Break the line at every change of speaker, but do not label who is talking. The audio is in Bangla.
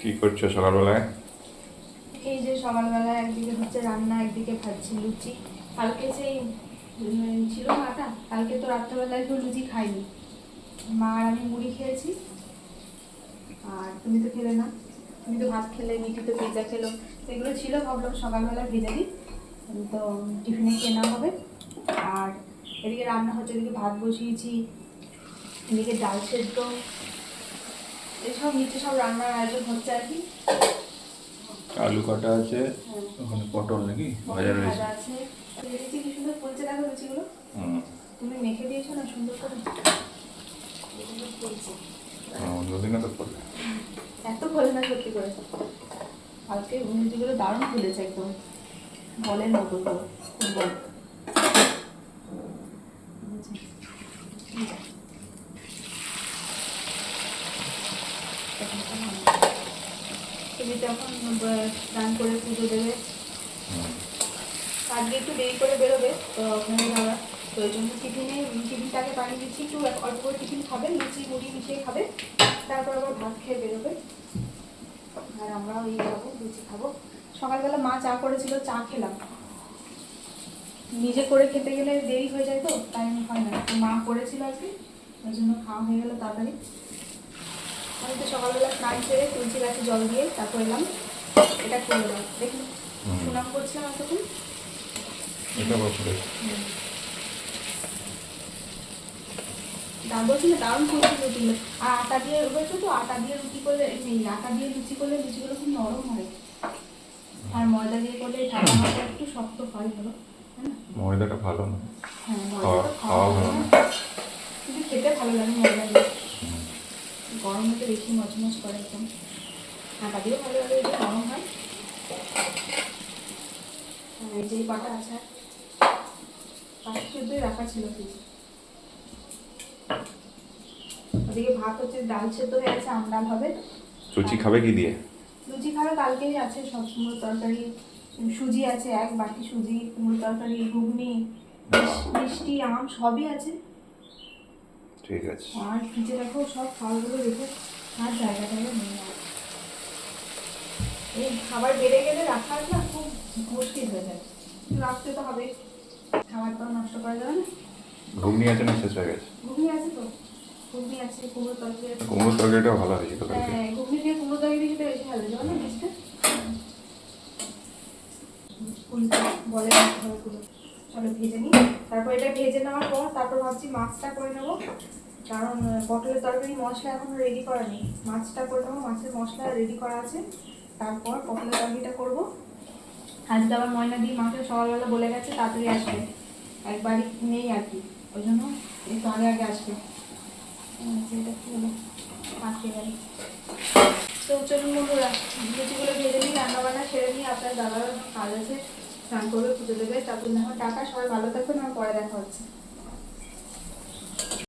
কি করছ সকালবেলায়?
এই যে সকালবেলা একদিকে হচ্ছে রান্না একদিকে ভাজছি লুচি। কালকে সেই ছিল আটা কালকে তো রাত্রেবেলায় কেউ লুচি খাইনি। মা আর আমি মুড়ি খেয়েছি। আর তুমি তো খেলে না? তুমি তো ভাত খেলে মিঠি তো পিজা খেলো। তো এগুলো ছিল ভাবলাম সকালবেলা ভেজে দিই। তো টিফিনে কেনা হবে? আর এদিকে রান্না হচ্ছে এদিকে ভাত বসিয়েছি। এদিকে ডাল সেদ্ধ। এসব নিচে সব রান্নার আয়োজন হচ্ছে আর কি।
আলু কাটা আছে
হ্যাঁ।
ওখানে পটল নাকি? ভাজা রয়েছে।
আছে। কি সুন্দর ফুলছে দেখো লুচিগুলো তুমি মেখে দিয়েছ না সুন্দর করে?
অন্যদিনে তো
এত ফলে না সত্যি করে। লুচিগুলো দারুণ ফুলেছে একদম। বলের মতো তো খুব বল তুমি যখন আহ, স্নান করে পুজো দেবে। আজকে একটু দেরি করে বেরোবে তো আপনাদের দাদা তো ওই জন্য টিফিনে টিফিনটাকে বানিয়ে দিচ্ছি একটু অল্প করে টিফিন খাবে লুচি মুড়ি মিশিয়ে খাবে। তারপর আবার ভাত খেয়ে বেরোবে। আর আমরাও এই খাব লুচি খাব। সকালবেলা মা চা করেছিল চা খেলাম। নিজে করে খেতে গেলে দেরি হয়ে যায় তো টাইম হয় না। মা করেছিল আজকে ওই জন্য খাওয়া হয়ে গেল তাড়াতাড়ি। আমি তো সকালবেলা স্নান সেরে তুলসী গাছে জল দিয়ে তারপর এলাম। এটা করে দেখুন সুনাম করছিলাম এতক্ষণ দাম বলছি না দারুণ করছে রুটিগুলো আর আটা দিয়ে হয়েছে তো আটা দিয়ে রুটি করলে আটা দিয়ে লুচি করলে লুচিগুলো খুব নরম হয়। আর ময়দা দিয়ে করলে একটু শক্ত হয় ভালো
ময়দাটা ভালো না।
হ্যাঁ ময়দাটা
খাওয়া ভালো না।
কিন্তু খেতে ভালো লাগে ময়দা দিয়ে
হুম।
গরমে তো বেশি করে আটা দিয়েও ভালো লাগে একটু নরম হয়। আর এই যে এই বাটা আছে পাঁচ চোদ্দই রাখা ছিল ফ্রিজে ওদিকে ভাত হচ্ছে ডাল সেদ্ধ হয়ে আছে আম ডাল হবে।
লুচি খাবে কি দিয়ে?
লুচি খাবে কালকেই আছে সব কুমড়ো তরকারি। সুজি আছে এক বাটি সুজি কুমড়ো তরকারি ঘুগনি মিষ্টি আম সবই আছে।
ঠিক আছে।
আর ফ্রিজে রাখো সব খাবারগুলো রেখে আর জায়গা জায়গা নেই এই খাবার বেড়ে গেলে রাখার না খুব মুশকিল হয়ে যায়। রাখতে তো হবে খাবারটা নষ্ট করা যাবে না।
ঘুগনি আছে না শেষ হয়ে গেছে?
ঘুগনি আছে তো। ঘুগনি আছে কুমড়ো তরকারি আছে।
তরকারিটা ভালো হয়েছে তো
হ্যাঁ ঘুগনি দিয়ে কুমড়ো তরকারি খেতে বেশি ভালো লাগে। না মিষ্টি? বলে চলো ভেজে নিই। তারপর এটা ভেজে নেওয়ার পর তারপর ভাবছি মাছটা করে নেব। কারণ পটলের তরকারি, মশলা এখনও রেডি করা নেই। মাছটা করে নেব মাছের মশলা রেডি করা আছে। তারপর পটলের তরকারিটা করব। আজকে আবার ময়না দিয়ে মাকে সকালবেলা বলে গেছে, তাড়াতাড়ি আসবে। একবারই নেই আর কি। ওই জন্য একটু আগে আগে আসবে। তো চলুন বন্ধুরা লুচিগুলো ভেজে নিই রান্না বান্না সেরে নিই আপনার দাদার কাজ আছে। স্নান করবে, পুজো দেবে। তারপর না টাকা সবাই ভালো থাকবেন আমার পরে দেখা হচ্ছে।